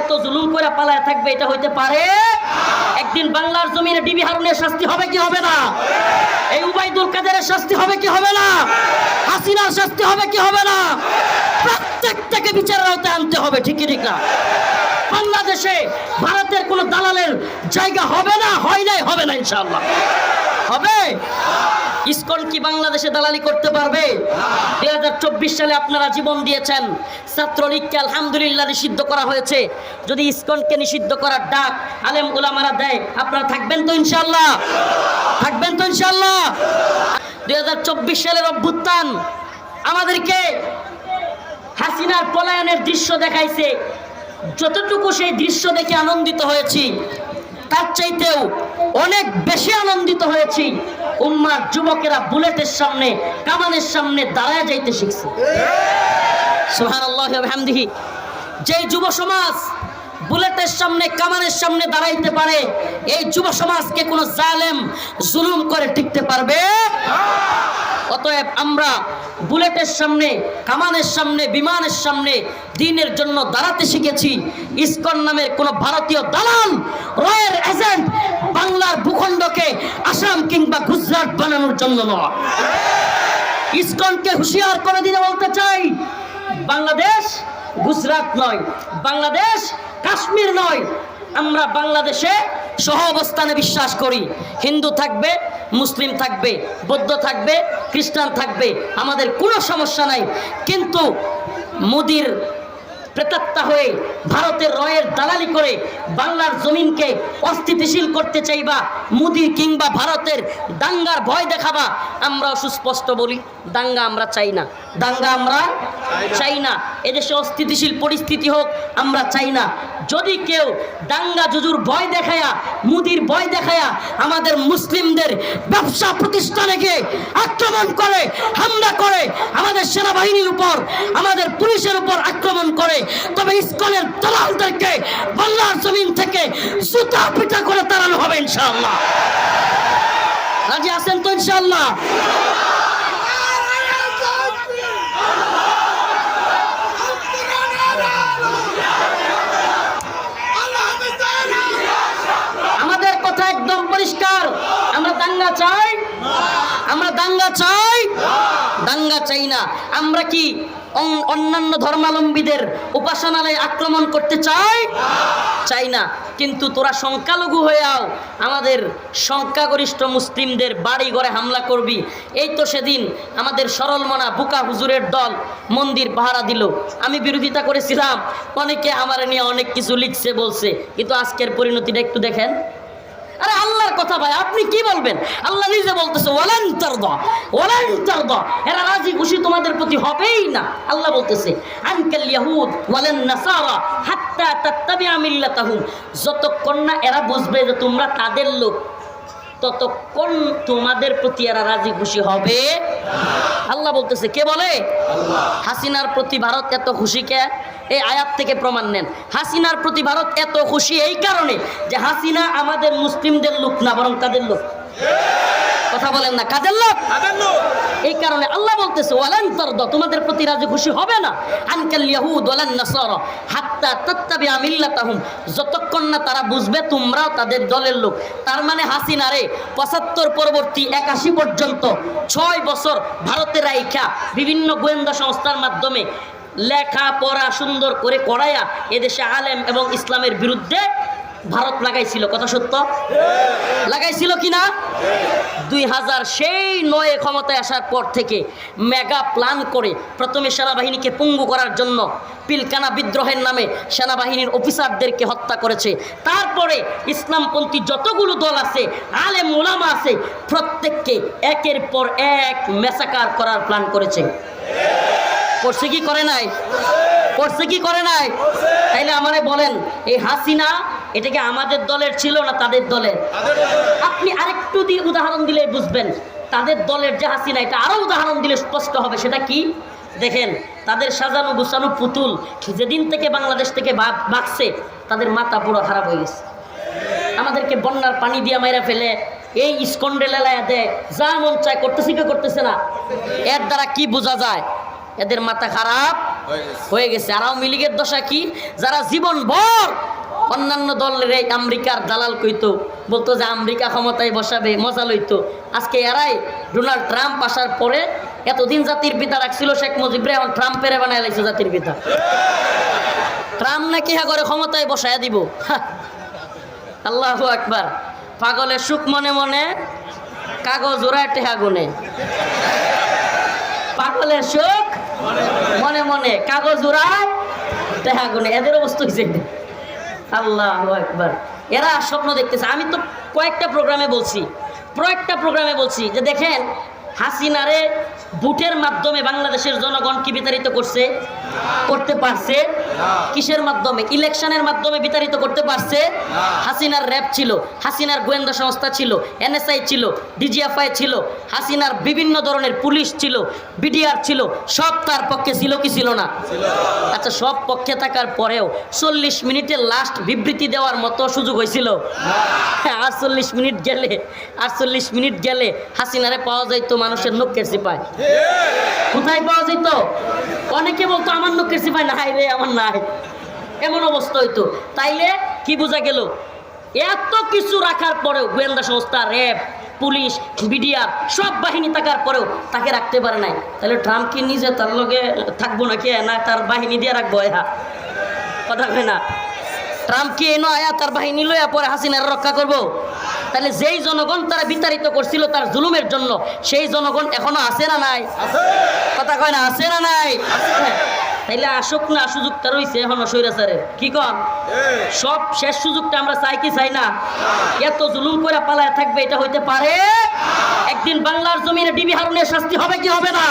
এত জুলুম করে পালায় থাকবে, এটা হইতে পারে? একদিন বাংলার জমিনে ডিবি হারুনের শাস্তি হবে কি হবে না? এই উবাইদুল কাদেরের শাস্তি হবে কি হবে না? হাসিনার শাস্তি হবে কি হবে না? প্রত্যেকটাকে বিচারের আওতায় আনতে হবে ঠিকই ঠিক না? বাংলাদেশে ভারতের কোনো দালালের জায়গা হবে না? হয় নাই? হবে না ইনশাআল্লাহ। হবে? ইসকন কি বাংলাদেশে দালালি করতে পারবে? দুই হাজার চব্বিশ সালে আপনারা জীবন দিয়েছেন। ছাত্রলীগকে আলহামদুলিল্লাহ নিষিদ্ধ করা হয়েছে। যদি ইসকনকে নিষিদ্ধ করার ডাক আলেম উলামারা দেয়, আপনারা থাকবেন তো ইনশাল্লাহ থাকবেন তো ইনশাল্লাহ দুই হাজার চব্বিশ সালের অভ্যুত্থান আমাদেরকে হাসিনার পলায়নের দৃশ্য দেখাইছে। যতটুকু সেই দৃশ্য দেখে আনন্দিত হয়েছি তার চাইতেও অনেক বেশি আনন্দিত হয়েছি। উম্মার যুবকেরা বুলেটের সামনে কামানের সামনে দাঁড়ায় যাইতে শিখছে। যেই যুব সমাজ বুলেটের সামনে কামানের সামনে দাঁড়াইতে পারে, এই যুব সমাজকে কোনো জালেম, জুলুম করে টিকতে পারবে? অতএব আমরা বুলেটের সামনে, কামানের সামনে, বিমানের সামনে দিনের জন্য দাঁড়াতে শিখেছি। ইসকন নামের কোন ভারতীয় দালাল, রয়ের এজেন্ট, বাংলার ভূখণ্ডকে আসাম কিংবা গুজরাট বানানোর জন্য নয়। ইসকনকে হুঁশিয়ার করে দিতে বলতে চাই, বাংলাদেশ গুজরাট নয়, বাংলাদেশ কাশ্মীর নয়। আমরা বাংলাদেশে সহ অবস্থানে বিশ্বাস করি। হিন্দু থাকবে মুসলিম থাকবে বৌদ্ধ থাকবে খ্রিস্টান থাকবে আমাদের কোনো সমস্যা নাই। কিন্তু মোদির প্রেতাত্মা হয়ে ভারতের রয়ের দালালি করে বাংলার জমিনকে অস্থিতিশীল করতে চাইবা, মুদি কিংবা ভারতের দাঙ্গার ভয় দেখাবা আমরা সুস্পষ্ট বলি, দাঙ্গা আমরা চাই না। দাঙ্গা আমরা চাই না। এদেশে অস্থিতিশীল পরিস্থিতি হোক, আমরা চাই না। যদি কেউ দাঙ্গা জুজুর ভয় দেখায়া, মুদির ভয় দেখায়া আমাদের মুসলিমদের ব্যবসা প্রতিষ্ঠানেকে আক্রমণ করে, হামলা করে, আমাদের সেনাবাহিনীর উপর, আমাদের পুলিশের উপর আক্রমণ করে তবে ইস্কনের দালালদেরকে বাংলার জমিন থেকে জুতা পিটা করে তাড়ানো হবে ইনশাআল্লাহ। রাজি আছেন তো ইনশাআল্লাহ? আমাদের কথা একদম পরিষ্কার। আমরা দাঙ্গা চাই? আমরা দাঙ্গা চাই? দাঙ্গা চাই না। আমরা কি অন্যান্য ধর্মাবলম্বীদের উপাসনালয়ে আক্রমণ করতে চাই চাই না। কিন্তু তোরা সংখ্যালঘু হয়েও আমাদের সংখ্যাগরিষ্ঠ মুসলিমদের বাড়ি ঘরে হামলা করবি। এই তো সেদিন আমাদের সরলমনা বুকা হুজুরের দল মন্দির পাহারা দিল। আমি বিরোধিতা করেছিলাম। অনেকে আমার নিয়ে অনেক কিছু লিখছে, বলছে। কিন্তু আজকের পরিণতিটা একটু দেখেন। আরে আল্লাহর কথা ভাই, আপনি কি বলবেন? আল্লাহ নিজে বলতেছে, ওয়ালান তারদা ওয়ালান তারদা। এরা রাজি খুশি তোমাদের প্রতি হবেই না। আল্লাহ বলতেছে আঙ্কেল ইয়াহুদ ওয়ালেন নাসারা হাত্তা তাত্তাবিআ মিল্লাতাহুম। যতক্ষণ না এরা বুঝবে যে তোমরা তাদের লোক। ততক্ষণ তোমাদের প্রতি এরা রাজি খুশি হবে। আল্লাহ বলতেছে, কে বলে? হাসিনার প্রতি ভারত এত খুশি কে? এই আয়াত থেকে প্রমাণ নেন। হাসিনার প্রতি ভারত এত খুশি এই কারণে যে হাসিনা আমাদের মুসলিমদের লোক না, বরং তাদের লোক। কথা বলেন না কাদের লোক। এই কারণে আল্লাহ বলতেছে ওয়ালান তারদা তোমাদের প্রতি রাজি খুশি হবে না। আনকাল ইয়াহুদ ওয়ালান নাসারা হাত্তা তাত্তাবিআ মিল্লাতাহুম। যতক্ষণ না তারা বুঝবে তোমরাও তাদের দলের লোক। তার মানে হাসিনা রে পঁচাত্তর পরবর্তী একাশি পর্যন্ত ছয় বছর ভারতের রাইখা বিভিন্ন গোয়েন্দা সংস্থার মাধ্যমে লেখা পড়া সুন্দর করে করাইয়া এদেশে আলেম এবং ইসলামের বিরুদ্ধে ভারত লাগাইছিল, কথা সত্য? লাগাইছিল কিনা দুই হাজার সেই নয়ে ক্ষমতায় আসার পর থেকে মেগা প্ল্যান করে প্রথমে সেনাবাহিনীকে পঙ্গু করার জন্য পিলকানা বিদ্রোহের নামে সেনাবাহিনীর অফিসারদেরকে হত্যা করেছে। তারপরে ইসলামপন্থী যতগুলো দল আছে আলে মোলামা আছে, প্রত্যেককে একের পর এক মেসাকার করার প্ল্যান করেছে। করছে কি করে নাই? করছে কি করে নাই? তাইলে আমারে বলেন, এই হাসিনা এটা কি আমাদের দলের ছিল না তাদের দলের? আপনি আরেকটু দিয়ে উদাহরণ দিলে বুঝবেন। তাদের দলের যে হাসিনা এটা আরও উদাহরণ দিলে স্পষ্ট হবে সেটা কি? দেখেন তাদের সাজানো গুছানো পুতুল যেদিন থেকে বাংলাদেশ থেকে ভাগছে তাদের মাথা পুরো খারাপ হয়ে গেছে। আমাদেরকে বন্যার পানি দিয়ে মাইরা ফেলে এই স্কন্ডে লেলায় দেয় যা মন চায় করতেছে কি করতেছে না। এর দ্বারা কি বোঝা যায়? এদের মাথা খারাপ হয়ে গেছে। আর আওয়ামী লীগের দশা কি? যারা জীবন ভর অন্যান্য দলের এই আমেরিকার দালাল কইতো, বলতো যে আমেরিকা ক্ষমতায় বসাবে, মজা লইতো। আজকে এরাই ডোনাল্ড ট্রাম্প আসার পরে এতদিন জাতির পিতা রাখছিল শেখ মুজিবরে, এখন ট্রাম্পের বানায় লাগছে জাতির পিতা। ট্রাম্প নাকি হা করে ক্ষমতায় বসায় দিব? আল্লাহ আকবার। পাগলের সুখ মনে মনে কাগজ ওরা টেহা গুনে। পাগলের সুখ মনে মনে কাগজ উড়ায় টেহা গুনে। এদের অবস্থা হয়েছে আল্লাহ একবার এরা স্বপ্ন দেখতেছে। আমি তো কয়েকটা প্রোগ্রামে বলছি। কয়েকটা প্রোগ্রামে বলছি যে দেখেন, হাসিনারে বুটের মাধ্যমে বাংলাদেশের জনগণ কি বিতাড়িত করছে? করতে পারছে? কিসের মাধ্যমে? ইলেকশনের মাধ্যমে বিতাড়িত করতে পারছে? হাসিনার র্যাব ছিল, হাসিনার গোয়েন্দা সংস্থা ছিল, এনএসআই ছিল, ডিজিএফআই ছিল, হাসিনার বিভিন্ন ধরনের পুলিশ ছিল, বিডিআর ছিল, সব তার পক্ষে ছিল কি ছিল না? আচ্ছা সব পক্ষে থাকার পরেও চল্লিশ মিনিটে লাস্ট বিবৃতি দেওয়ার মতো সুযোগ হয়েছিল। আটচল্লিশ মিনিট গেলে, আটচল্লিশ মিনিট গেলে হাসিনারে পাওয়া যাইতো মানুষের নখের সিপায় কোথায় পাওয়া যেত অনেকে বলতো, আমার নখের সিপাই নাই রে আমার নাই। এমন অবস্থা হইতো। তাইলে কি বোঝা গেল? এত কিছু রাখার পরেও গোয়েন্দা সংস্থা র্যাব পুলিশ বিডিআর সব বাহিনী থাকার পরেও তাকে রাখতে পারে নাই। তাহলে ট্রাম্প কি নিজে তার লগে থাকব নাকি? না তার বাহিনী দিয়ে রাখব এহা। কথা কয় না। ট্রাম্প কি এনো আয়া তার বাহিনী লইয়া পরে হাসিনার রক্ষা করব? তাহলে যেই জনগণ তারা বিতাড়িত করছিল তার জুলুমের জন্য সেই জনগণ এখনও আছে না নাই? কথা কয় না আছে না নাই? তাইলে আসুক না সুযোগটা রয়েছে এখনও স্বৈরাচারের কি কন? সব শেষ সুযোগটা আমরা চাই কি চাই না? এত জুলুম করে পালায় থাকবে এটা হইতে পারে? একদিন বাংলার জমিনে ডিবি হারুনের শাস্তি হবে কি হবে না?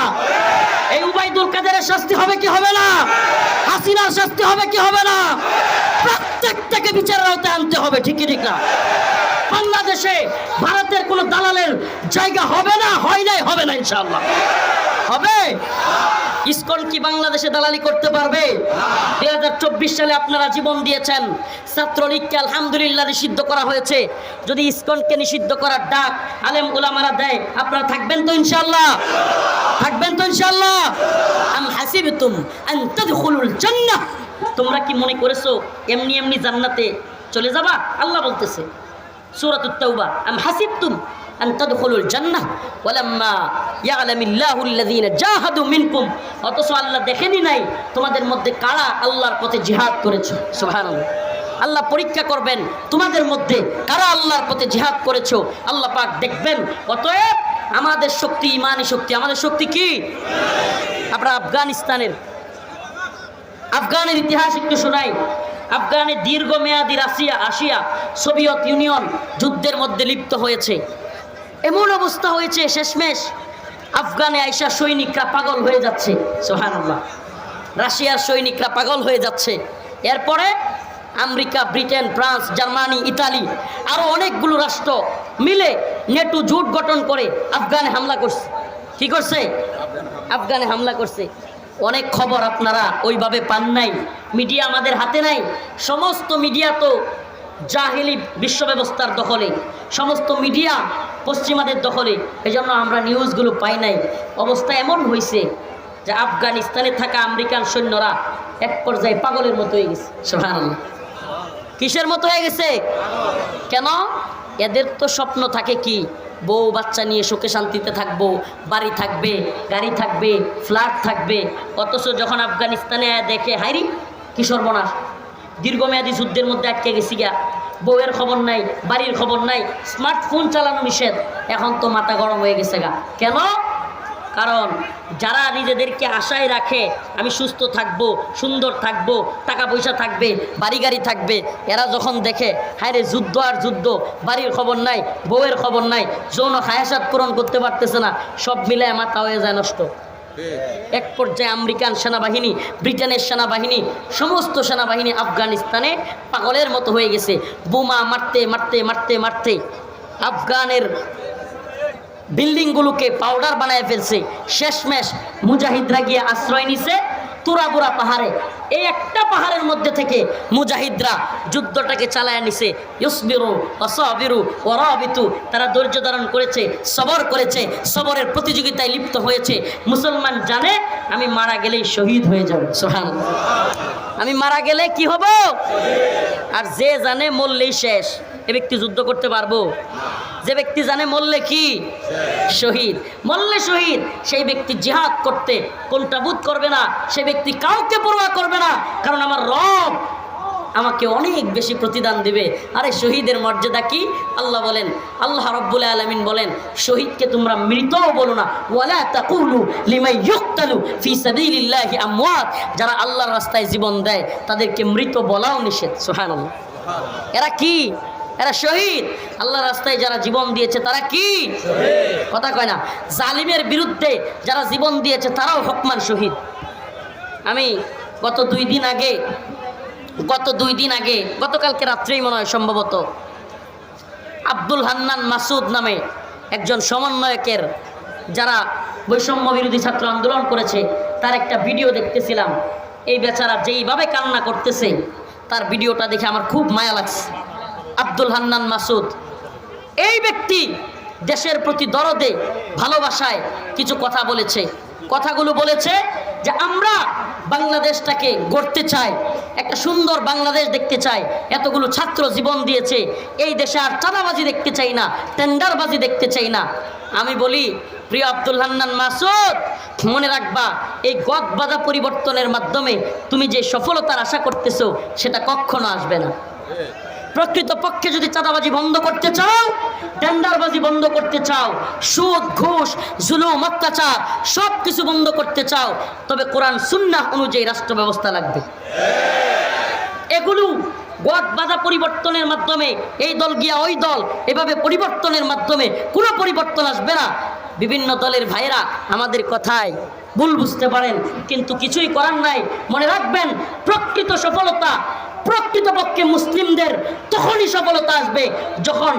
এই উবাইদুল কাদেরের শাস্তি হবে কি হবে না? হাসিনার শাস্তি হবে কি হবে না? প্রত্যেকটাকে বিচারের আওতায় আনতে হবে ঠিকই ঠিক না? বাংলাদেশে ভারতের কোনো দালালের জায়গা হবে না হয় নাই হবে না ইনশাআল্লাহ। হবে? ইসকন কি বাংলাদেশে দালালি করতে পারবে? দুই হাজার চব্বিশ সালে আপনারা জীবন দিয়েছেন। ছাত্রলীগকে আলহামদুলিল্লাহ নিষিদ্ধ করা হয়েছে। যদি ইসকনকে নিষিদ্ধ করার ডাক আলেম উলামারা দেয়, আপনারা থাকবেন তো ইনশাল্লাহ থাকবেন তো ইনশাল্লাহ আম জান্নাহ। তোমরা কি মনে করেছ, এমনি এমনি জান্নাতে চলে যাবা? আল্লাহ বলতেছে, সূরাতুত তাওবা, আম হাসিবতুম আন তাদখুলুল জান্নাহ। ওয়ালাম্মা ইয়ালামিল্লাহু আল্লাযীনা জাহাদু মিনকুম। অথচ আল্লাহ দেখেনি নাই তোমাদের মধ্যে কারা আল্লাহর পথে জিহাদ করেছে। সুবহানাল্লাহ। আল্লাহ পরীক্ষা করবেন তোমাদের মধ্যে কারা আল্লাহর পথে জিহাদ করেছ। আল্লাহ পাক দেখবেন। অতএব আমাদের শক্তি, ইমানি শক্তি, আমাদের শক্তি কি? আমরা আফগানিস্তানের। আফগানের ইতিহাস একটু শোনাই। আফগানে দীর্ঘমেয়াদী রাশিয়া, আসিয়া সোভিয়েত ইউনিয়ন যুদ্ধের মধ্যে লিপ্ত হয়েছে। এমন অবস্থা হয়েছে শেষমেশ আফগানে আইসা সৈনিকরা পাগল হয়ে যাচ্ছে সোহানুল্লাহ রাশিয়ার সৈনিকরা পাগল হয়ে যাচ্ছে। এরপরে America, Britain, France, Germany, Italy আরও অনেকগুলো রাষ্ট্র মিলে নেটু জোট গঠন করে আফগানে হামলা করছে। কি করছে? আফগানে হামলা করছে। অনেক খবর আপনারা ওইভাবে পান নাই, মিডিয়া আমাদের হাতে নাই। সমস্ত মিডিয়া তো জাহিলি বিশ্ব ব্যবস্থার দখলে। সমস্ত মিডিয়া পশ্চিমাদের দখলে। এই জন্য আমরা নিউজগুলো পাই নাই। অবস্থা এমন হয়েছে যে আফগানিস্তানে থাকা আমেরিকান সৈন্যরা এক পর্যায়ে পাগলের মতো হয়ে গেছে। কিসের মতো হয়ে গেছে? কেন? এদের তো স্বপ্ন থাকে কি? বউ বাচ্চা নিয়ে সুখে শান্তিতে থাকব, বাড়ি থাকবে, গাড়ি থাকবে ফ্ল্যাট থাকবে। অথচ যখন আফগানিস্তানে দেখে হাইরি কি সর্বনাশ। দীর্ঘমেয়াদী যুদ্ধের মধ্যে আটকে গেছি গা বউয়ের খবর নাই, বাড়ির খবর নাই স্মার্টফোন চালানো নিষেধ। এখন তো মাথা গরম হয়ে গেছে গা। কেন? কারণ যারা নিজেদেরকে আশায় রাখে, আমি সুস্থ থাকব, সুন্দর থাকব টাকা পয়সা থাকবে বাড়ি গাড়ি থাকবে, এরা যখন দেখে হায় রে যুদ্ধ আর যুদ্ধ, বাড়ির খবর নাই, বউয়ের খবর নাই, যৌন হায়াসাত পূরণ করতে পারতেছে না, সব মিলে মাথা হয়ে যায় নষ্ট। এক পর্যায়ে আমেরিকান সেনাবাহিনী, ব্রিটেনের সেনাবাহিনী, সমস্ত সেনাবাহিনী আফগানিস্তানে পাগলের মতো হয়ে গেছে। বোমা মারতে মারতে মারতে মারতে আফগানের বিল্ডিংগুলোকে পাউডার বানায় ফেলছে। শেষমেশ মুজাহিদরা গিয়ে আশ্রয় নিছে। তুরাবুরা পাহাড়ে। এই একটা পাহাড়ের মধ্যে থেকে মুজাহিদরা যুদ্ধটাকে চালায় নিছে। ইউসবিরু অসবিরু ওরাবিতু তারা ধৈর্য ধারণ করেছে, সবর করেছে, সবরের প্রতিযোগিতায় লিপ্ত হয়েছে। মুসলমান জানে, আমি মারা গেলেই শহীদ হয়ে যাব। সোহান আমি মারা গেলে কি হব? আর যে জানে মরলেই শেষ। এ ব্যক্তি যুদ্ধ করতে পারব? যে ব্যক্তি জানে মরলে কি? শহীদ। মরলে শহীদ, সেই ব্যক্তি জিহাদ করতে কোনটা বোধ করবে না? সে ব্যক্তি কাউকে পরোয়া করবে না? কারণ আমার রব আমাকে অনেক বেশি প্রতিদান দিবে। আরে শহীদের মর্যাদা কি? আল্লাহ বলেন, আল্লাহ রব্বুল আলমিন বলেন, শহীদকে তোমরা মৃতও বলো না। লিমাই ফি যারা আল্লাহর রাস্তায় জীবন দেয়, তাদেরকে মৃত বলাও নিষেধ। সুবহানাল্লাহ। এরা কি? এরা শহীদ। আল্লাহ রাস্তায় যারা জীবন দিয়েছে তারা কি? কথা কয় না। জালিমের বিরুদ্ধে যারা জীবন দিয়েছে তারাও হকমান শহীদ। আমি গত দুই দিন আগে গত দুই দিন আগে গতকালকে রাত্রেই মনে হয় সম্ভবত আব্দুল হান্নান মাসুদ নামে একজন সমন্বয়কের যারা বৈষম্য বিরোধী ছাত্র আন্দোলন করেছে তার একটা ভিডিও দেখতেছিলাম। এই বেচারা যেইভাবে কান্না করতেছে তার ভিডিওটা দেখে আমার খুব মায়া লাগছে। আব্দুল হান্নান মাসুদ। এই ব্যক্তি দেশের প্রতি দরদে, ভালোবাসায় কিছু কথা বলেছে। কথাগুলো বলেছে যে আমরা বাংলাদেশটাকে গড়তে চাই, একটা সুন্দর বাংলাদেশ দেখতে চাই। এতগুলো ছাত্র জীবন দিয়েছে, এই দেশে আর চাঁদাবাজি দেখতে চাই না, টেন্ডারবাজি দেখতে চাই না। আমি বলি, প্রিয় আব্দুল হান্নান মাসুদ, মনে রাখবা, এই গদ বাধা পরিবর্তনের মাধ্যমে তুমি যে সফলতার আশা করতেছো, সেটা কখনো আসবে না। প্রকৃত পক্ষে যদি চাঁদাবাজি বন্ধ করতে চাও, টেন্ডারবাজি বন্ধ করতে চাও সুদ ঘুষ, জুলুম, অত্যাচার সব কিছু বন্ধ করতে চাও, তবে কোরআন, সুন্নাহ অনুযায়ী রাষ্ট্র ব্যবস্থা লাগবে। এগুলো গদ বাধা পরিবর্তনের মাধ্যমে, এই দল গিয়া ওই দল, এভাবে পরিবর্তনের মাধ্যমে কোনো পরিবর্তন আসবে না। বিভিন্ন দলের ভাইরা আমাদের কথায় ভুল বুঝতে পারেন, কিন্তু কিছুই করার নাই। মনে রাখবেন, প্রকৃত সফলতা প্রকৃতপক্ষে মুসলিমদের তখনই সফলতা আসবে যখন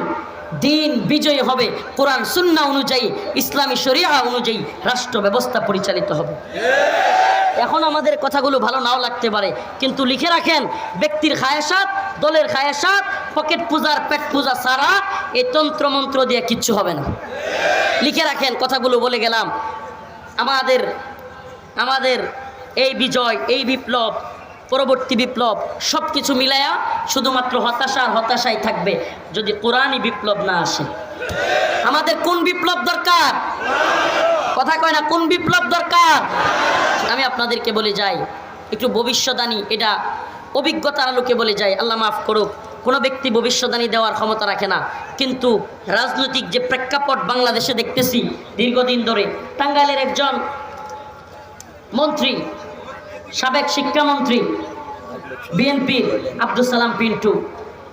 দিন বিজয়ী হবে। কোরআন, সুন্না অনুযায়ী, ইসলামী শরিয়া অনুযায়ী রাষ্ট্র ব্যবস্থা পরিচালিত হবে। এখন আমাদের কথাগুলো ভালো নাও লাগতে পারে, কিন্তু লিখে রাখেন, ব্যক্তির খায়াসাত, দলের খায়াসাত, পকেট পূজার পেট পূজা সারা এই তন্ত্র মন্ত্র দিয়ে কিচ্ছু হবে না। লিখে রাখেন, কথাগুলো বলে গেলাম, আমাদের আমাদের এই বিজয়, এই বিপ্লব পরবর্তী বিপ্লব সব কিছু মিলায়া শুধুমাত্র হতাশা আর হতাশাই থাকবে যদি কোরআনই বিপ্লব না আসে। আমাদের কোন বিপ্লব দরকার? কথা কয় না, কোন বিপ্লব দরকার? আমি আপনাদেরকে বলে যাই, একটু ভবিষ্যদানী এটা অভিজ্ঞতার আলোকে বলে যাই, আল্লাহ মাফ করুক, কোনো ব্যক্তি ভবিষ্যদানী দেওয়ার ক্ষমতা রাখে না, কিন্তু রাজনৈতিক যে প্রেক্ষাপট বাংলাদেশে দেখতেছি দীর্ঘদিন ধরে, টাঙ্গাইলের একজন মন্ত্রী সাবেক শিক্ষামন্ত্রী বিএনপির আব্দুল সালাম পিন্টু।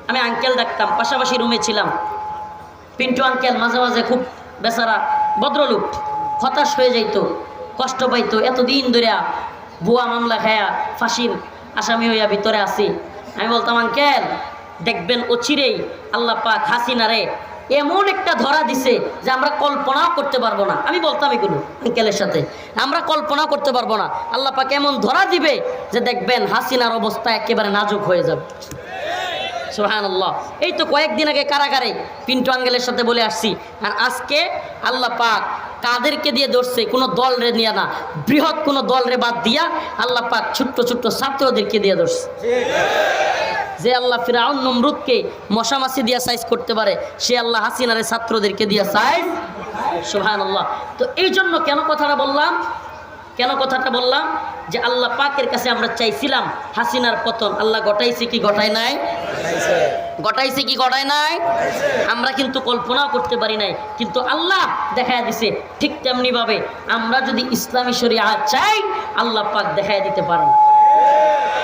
আমি আঙ্কেল ডাকতাম পাশাপাশি রুমে ছিলাম। পিন্টু আঙ্কেল মাঝে মাঝে খুব বেচারা ভদ্রলোক, হতাশ হয়ে যাইত, কষ্ট পাইতো। এতদিন ধরে বুয়া মামলা খায়া ফাঁসির আসামি হইয়া ভিতরে আছি। আমি বলতাম আঙ্কেল দেখবেন অচিরেই আল্লাহ পাক হাসিনারে এমন একটা ধরা দিছে যে আমরা কল্পনাও করতে পারব না। আমি বলতাম এগুলো আঙ্কেলের সাথে। আমরা কল্পনাও করতে পারব না। আল্লাহ পাকে এমন ধরা দিবে যে দেখবেন হাসিনার অবস্থা একেবারে নাজুক হয়ে যাবে। সোহান আল্লাহ এই তো কয়েকদিন আগে কারাগারে পিন্টু আঙ্গেলের সাথে বলে আসছি। আর আজকে আল্লাহ পাক কাদেরকে দিয়ে ধরছে, কোনো দল রে নিয়ে না, বৃহৎ কোনো দল রে বাদ দিয়া আল্লাহ পাক ছোট্ট ছোট্ট ছাত্রদেরকে দিয়ে ধরছে। যে আল্লাহ ফিরাউন নমরুদকে মশামাছি দিয়া সাইজ করতে পারে, সে আল্লাহ হাসিনারে ছাত্রদেরকে দিয়া সাইজ সোহান আল্লাহ তো এই জন্য কেন কথাটা বললাম? কেন কথাটা বললাম? যে আল্লাহ পাকের কাছে আমরা চাইছিলাম হাসিনার পতন। আল্লাহ গটাইছে কি গটায় নাই? গটাইছে কি গটায় নাই? আমরা কিন্তু কল্পনাও করতে পারি নাই। কিন্তু আল্লাহ দেখায় দিছে, ঠিক তেমনিভাবে আমরা যদি ইসলামী শরিয়া চাই, আল্লাহ পাক দেখায় দিতে পারেন।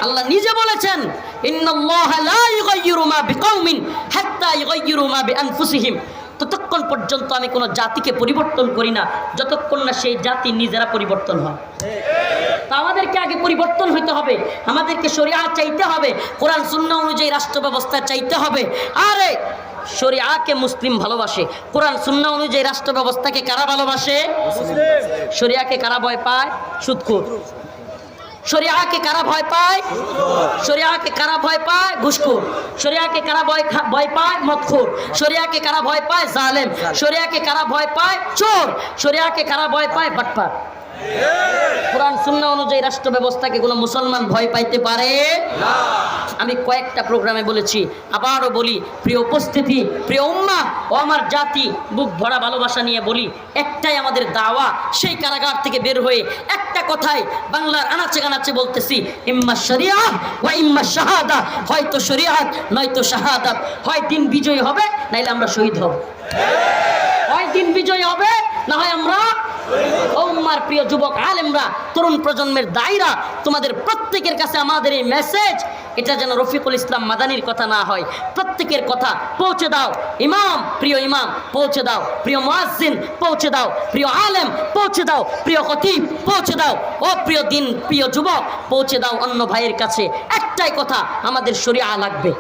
আল্লাহ নিজে বলেছেন ততক্ষণ পর্যন্ত আমি কোনো জাতিকে পরিবর্তন করি না, যতক্ষণ না সেই জাতি নিজেরা পরিবর্তন হয়। তা আমাদেরকে আগে পরিবর্তন হইতে হবে, আমাদেরকে শরিয়া চাইতে হবে, কোরআন শূন্য অনুযায়ী রাষ্ট্র ব্যবস্থা চাইতে হবে। আরে, শরিয়াকে মুসলিম ভালোবাসে, কোরআন শূন্য অনুযায়ী রাষ্ট্র ব্যবস্থাকে কারা ভালোবাসে? শরিয়াকে কারা ভয় পায়? সুদখুর শরিয়াকে কারা ভয় পায়? শরিয়াকে কারা ভয় পায়? ঘুষখোর। শরিয়াকে কারা ভয় ভয় পায়? মদখোর। শরিয়াকে কারা ভয় পায়? জালেম। শরিয়াকে কারা ভয় পায়? চোর। শরিয়াকে কারা ভয় পায়? বাটপার। কোরআন শূন্য অনুযায়ী রাষ্ট্র ব্যবস্থাকে কোনো মুসলমান ভয় পাইতে পারে? আমি কয়েকটা প্রোগ্রামে বলেছি, আবারও বলি, প্রিয় উপস্থিতি, প্রিয় উম্মা, ও আমার জাতি, বুক ভরা ভালোবাসা নিয়ে বলি, একটাই আমাদের দাওয়া, সেই কারাগার থেকে বের হয়ে একটা কথায় বাংলার আনাচে কানাচে বলতেছি, ইম্মা শরিয়া ওয়া ইম্মা শাহাদা। হয়তো শরিয়াত, নয়তো শাহাদাত। হয় দিন বিজয়ী হবে, নাইলে আমরা শহীদ হব। হয় দিন বিজয়ী হবে, না হয় আমরা ওম্মার প্রিয় যুবক আলেমরা, তরুণ প্রজন্মের দায়রা, তোমাদের প্রত্যেকের কাছে আমাদের এই মেসেজ এটা যেন রফিকুল ইসলাম মাদানির কথা না হয়। প্রত্যেকের কথা পৌঁছে দাও। ইমাম, প্রিয় ইমাম, পৌঁছে দাও। প্রিয় মুয়াজ্জিন, পৌঁছে দাও। প্রিয় আলেম, পৌঁছে দাও। প্রিয় খতিব, পৌঁছে দাও। ও প্রিয় দিন, প্রিয় যুবক, পৌঁছে দাও অন্য ভাইয়ের কাছে। একটাই কথা, আমাদের শরিয়া লাগবে।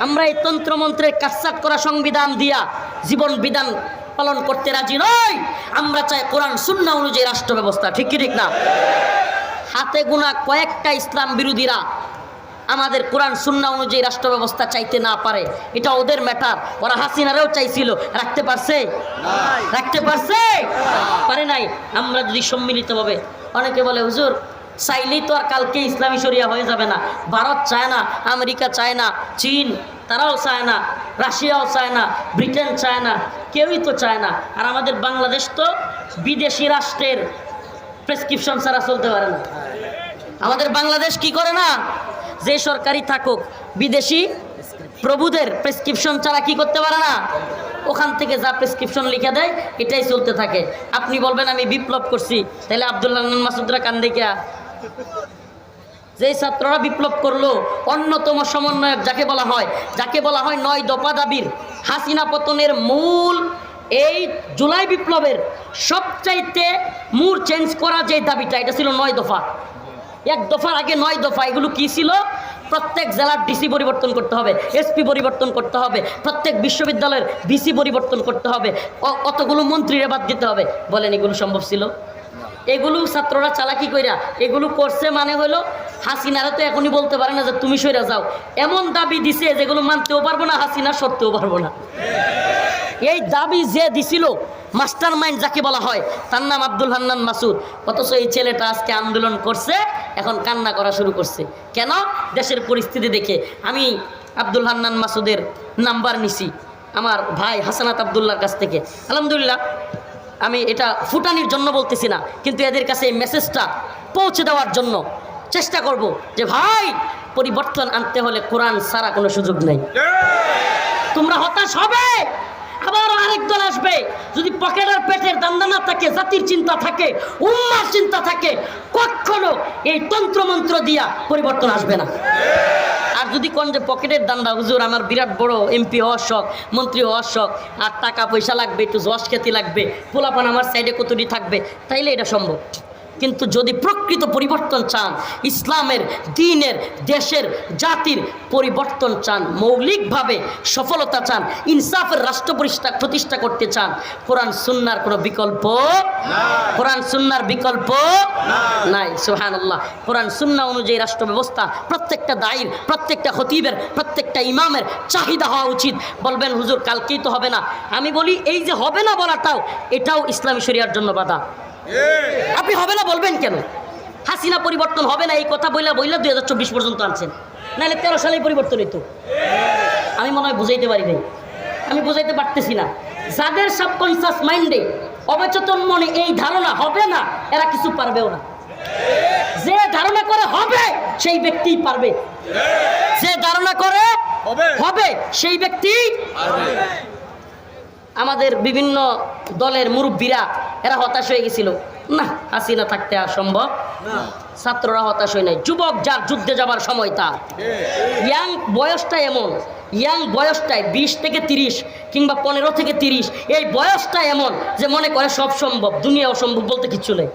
আমরা এই তন্ত্রমন্ত্রের কাটসাট করা সংবিধান দিয়া জীবন বিধান পালন করতে রাজি নই। আমরা চাই কোরআন, সুন্না অনুযায়ী রাষ্ট্র ব্যবস্থা ঠিক কি ঠিক না? হাতে গোনা কয়েকটা ইসলাম বিরোধীরা আমাদের কোরআন, সুন্না অনুযায়ী রাষ্ট্র ব্যবস্থা চাইতে না পারে। এটা ওদের ম্যাটার ওরা হাসিনারাও চাইছিল। রাখতে পারছে? রাখতে পারছে? পারে নাই। আমরা যদি সম্মিলিতভাবে, অনেকে বলে, হুজুর চাইলেই তো আর কালকে ইসলামী শরিয়া হয়ে যাবে না। ভারত চায় না, আমেরিকা চায় না, চীন, তারাও চায় না, রাশিয়াও চায় না, ব্রিটেন চায় না, কেউই তো চায় না। আর আমাদের বাংলাদেশ তো বিদেশি রাষ্ট্রের প্রেসক্রিপশন ছাড়া চলতে পারে না। আমাদের বাংলাদেশ কি করে না? যে সরকারি থাকুক, বিদেশি প্রভুদের প্রেসক্রিপশন ছাড়া কি করতে পারে না? ওখান থেকে যা প্রেসক্রিপশন লিখে দেয়, এটাই চলতে থাকে। আপনি বলবেন, আমি বিপ্লব করছি। তাহলে আবদুল্লাহ মাসুদরা কান্দে যেই ছাত্ররা বিপ্লব করল, অন্যতম সমন্বয়ক যাকে বলা হয়, যাকে বলা হয় নয় দফা দাবির, হাসিনা পতনের মূল এই জুলাই বিপ্লবের সবচাইতে মূল চেঞ্জ করা যে দাবিটা, এটা ছিল নয় দফা। এক দফার আগে নয় দফা, এগুলো কি ছিল? প্রত্যেক জেলার ডিসি পরিবর্তন করতে হবে এসপি পরিবর্তন করতে হবে, প্রত্যেক বিশ্ববিদ্যালয়ের ভিসি পরিবর্তন করতে হবে অতগুলো মন্ত্রীরা বাদ দিতে হবে। বলেন এগুলো সম্ভব ছিল? এগুলো ছাত্ররা চালাকি কইরা, এগুলো করছে মানে হলো হাসিনারা তো এখনই বলতে পারে না যে তুমি সইরা যাও। এমন দাবি দিছে যেগুলো মানতেও পারব না হাসিনা সরতেও পারব না। এই দাবি যে দিছিল মাস্টার মাইন্ড যাকে বলা হয়, তার নাম আব্দুল হান্নান মাসুদ। অথচ এই ছেলেটা আজকে আন্দোলন করছে, এখন কান্না করা শুরু করছে। কেন? দেশের পরিস্থিতি দেখে। আমি আব্দুল হান্নান মাসুদের নাম্বার নিছি, আমার ভাই হাসানাত আবদুল্লার কাছ থেকে। আলহামদুলিল্লাহ। আমি এটা ফুটানির জন্য বলতেছি না কিন্তু এদের কাছে এই মেসেজটা পৌঁছে দেওয়ার জন্য চেষ্টা করব যে ভাই পরিবর্তন আনতে হলে কোরআন ছাড়া কোনো সুযোগ নেই। তোমরা হতাশ হবে। আবার আরেক দল আসবে। যদি পকেটের পেটের দান্দানা থাকে জাতির চিন্তা থাকে উম্মার চিন্তা থাকে কখনো এই তন্ত্রমন্ত্র দিয়া পরিবর্তন আসবে না। আর যদি কোন যে পকেটের দান্দা, হুজুর, আমার বিরাট বড় এমপি হওয়ার শখ, মন্ত্রী হওয়ার শখ, আর টাকা পয়সা লাগবে, একটু জশ খ্যাতি লাগবে, পোলাপান আমার সাইডে কতটি থাকবে, তাইলে এটা সম্ভব। কিন্তু যদি প্রকৃত পরিবর্তন চান ইসলামের দিনের দেশের জাতির পরিবর্তন চান মৌলিকভাবে সফলতা চান ইনসাফের রাষ্ট্র প্রতিষ্ঠা প্রতিষ্ঠা করতে চান কোরআন সুন্নার কোনো বিকল্প কোরআন সুন্নার বিকল্প নাই। সুহান আল্লাহ কোরআন সুন্না অনুযায়ী রাষ্ট্র ব্যবস্থা প্রত্যেকটা দায়ের প্রত্যেকটা খতিবের প্রত্যেকটা ইমামের চাহিদা হওয়া উচিত। বলবেন হুজুর কালকেই তো হবে না। আমি বলি এই যে হবে না বলাটাও এটাও ইসলামী শরিয়ার জন্য বাধা। আপনি হবে না বলবেন কেন? হাসিনা পরিবর্তন হবে না এই কথা বইলা বইলা দুই হাজার চব্বিশ পর্যন্ত আনছেন। নাহলে তেরো সালেই পরিবর্তন হইতো। আমি মনে হয় বুঝাইতে পারি নাই। আমি বুঝাইতে পারতেছি না। যাদের সাবকনসিয়াস মাইন্ডে অবচেতন মনে এই ধারণা হবে না এরা কিছু পারবেও না। যে ধারণা করে হবে সেই ব্যক্তিই পারবে। যে ধারণা করে হবে। হবে সেই ব্যক্তি আমাদের বিভিন্ন দলের মুরব্বীরা এরা হতাশ হয়ে গেছিল। না হাসিনা থাকতে আর সম্ভব। ছাত্ররা হতাশ হয় নাই। যুবক যার যুদ্ধে যাবার সময় তার। ইয়াং বয়সটা এমন ইয়াং বয়সটায় বিশ থেকে তিরিশ কিংবা পনেরো থেকে তিরিশ এই বয়সটা এমন যে মনে করে সব সম্ভব দুনিয়া অসম্ভব বলতে কিচ্ছু নেই।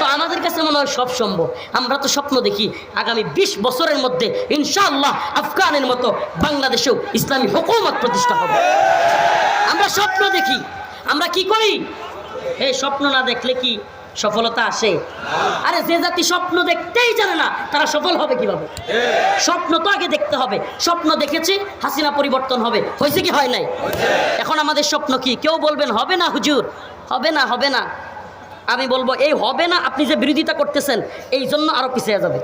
তো আমাদের কাছে মনে হয় সব সম্ভব। আমরা তো স্বপ্ন দেখি আগামী বিশ বছরের মধ্যে ইনশাআল্লাহ আফগানের মতো বাংলাদেশেও ইসলামী হুকুমত প্রতিষ্ঠা হবে। আমরা স্বপ্ন দেখি। আমরা কি করি? এই স্বপ্ন না দেখলে কি সফলতা আসে? আরে যে জাতি স্বপ্ন দেখতেই জানে না, তারা সফল হবে কীভাবে? স্বপ্ন তো আগে দেখতে হবে। স্বপ্ন দেখেছি, হাসিনা পরিবর্তন হবে। হয়েছে কি, হয় নাই? এখন আমাদের স্বপ্ন কি? কেউ বলবেন, হবে না হুজুর, হবে না হবে না। আমি বলব, এই হবে না, আপনি যে বিরোধিতা করতেছেন, এই জন্য আরও পিছিয়ে যাবে।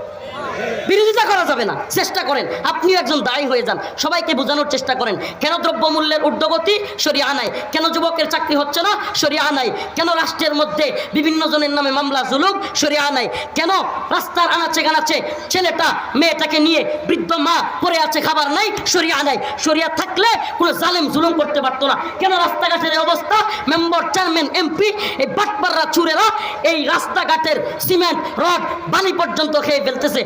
বিরোধিতা করা যাবে না, চেষ্টা করেন। আপনিও একজন দায়ী হয়ে যান, সবাইকে বোঝানোর চেষ্টা করেন। কেন দ্রব্যমূল্যের ঊর্ধ্বগতি সরিয়ে আনায় কেন যুবকের চাকরি হচ্ছে না? সরিয়ে আনায় কেন রাষ্ট্রের মধ্যে বিভিন্ন জনের নামে মামলা, জুলুম? সরিয়ে আনায় কেন রাস্তার আনাচে গানাচে ছেলেটা, মেয়েটাকে নিয়ে বৃদ্ধ মা পড়ে আছে, খাবার নাই? সরিয়ে আনায় সরিয়া থাকলে কোনো জালেম জুলুম করতে পারতো না। কেন রাস্তাঘাটের অবস্থা? মেম্বার, চেয়ারম্যান, এমপি, এই বাটপাররা চুরেরা এই রাস্তাঘাটের সিমেন্ট, রড, বালি পর্যন্ত খেয়ে ফেলতেছে।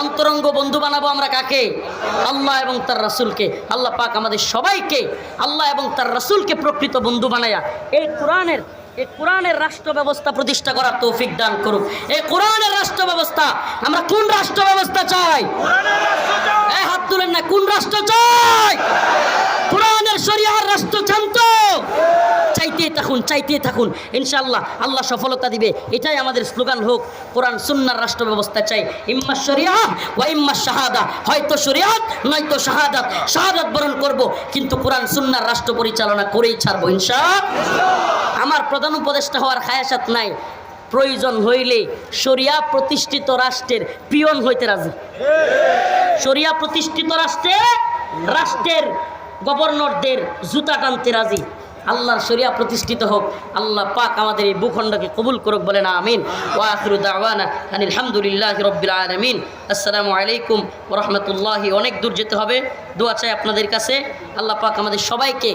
অন্তরঙ্গ বন্ধু বানাবো আমরা কাকে? আল্লাহ এবং তার রাসূলকে। আল্লাহ পাক আমাদের সবাইকে, আল্লাহ এবং তার রাসূলকে প্রকৃত বন্ধু বানায়া এই কোরআনের এই কোরআনের রাষ্ট্র ব্যবস্থা প্রতিষ্ঠা করার তৌফিক দান করুক। এই কোরআনের রাষ্ট্র ব্যবস্থা, আমরা কোন রাষ্ট্র ব্যবস্থা চাই? এই হাত তুলেন না, কোন রাষ্ট্র চাই? কোরআনের শরিয়ার রাষ্ট্র চান তো চাইতে থাকুন চাইতে থাকুন। ইনশাআল্লাহ আল্লাহ সফলতা দিবে। এটাই আমাদের স্লোগান হোক। কোরআন সুন্নার রাষ্ট্র ব্যবস্থা চাই। ইম্মা শরিয়াত ওয়া ইম্মা শাহাদা। হয়তো শরিয়াত, নয়তো শাহাদাত। শাহাদাত বরণ করব, কিন্তু কোরআন সুন্নার রাষ্ট্র পরিচালনা করেই ছাড়বো ইনশা আমার প্রধান উপদেষ্টা হওয়ার খায়াসাত নাই। প্রয়োজন হইলে শরিয়া প্রতিষ্ঠিত রাষ্ট্রের পিয়ন হইতে রাজি। শরিয়া প্রতিষ্ঠিত রাষ্ট্রে, রাষ্ট্রের গভর্নরদের জুতা টানতে রাজি। আল্লাহর শরিয়া প্রতিষ্ঠিত হোক, আল্লাহ পাক আমাদের এই ভূখণ্ডকে কবুল করুক বলে না আমিন ওয়াখিরু দাওয়ানা আনিল হামদুলিল্লাহ রব্বিল আলমিন। আসসালামু আলাইকুম ওরহমতুল্লাহি অনেক দূর যেতে হবে। দোয়া চাই আপনাদের কাছে। আল্লাহ পাক আমাদের সবাইকে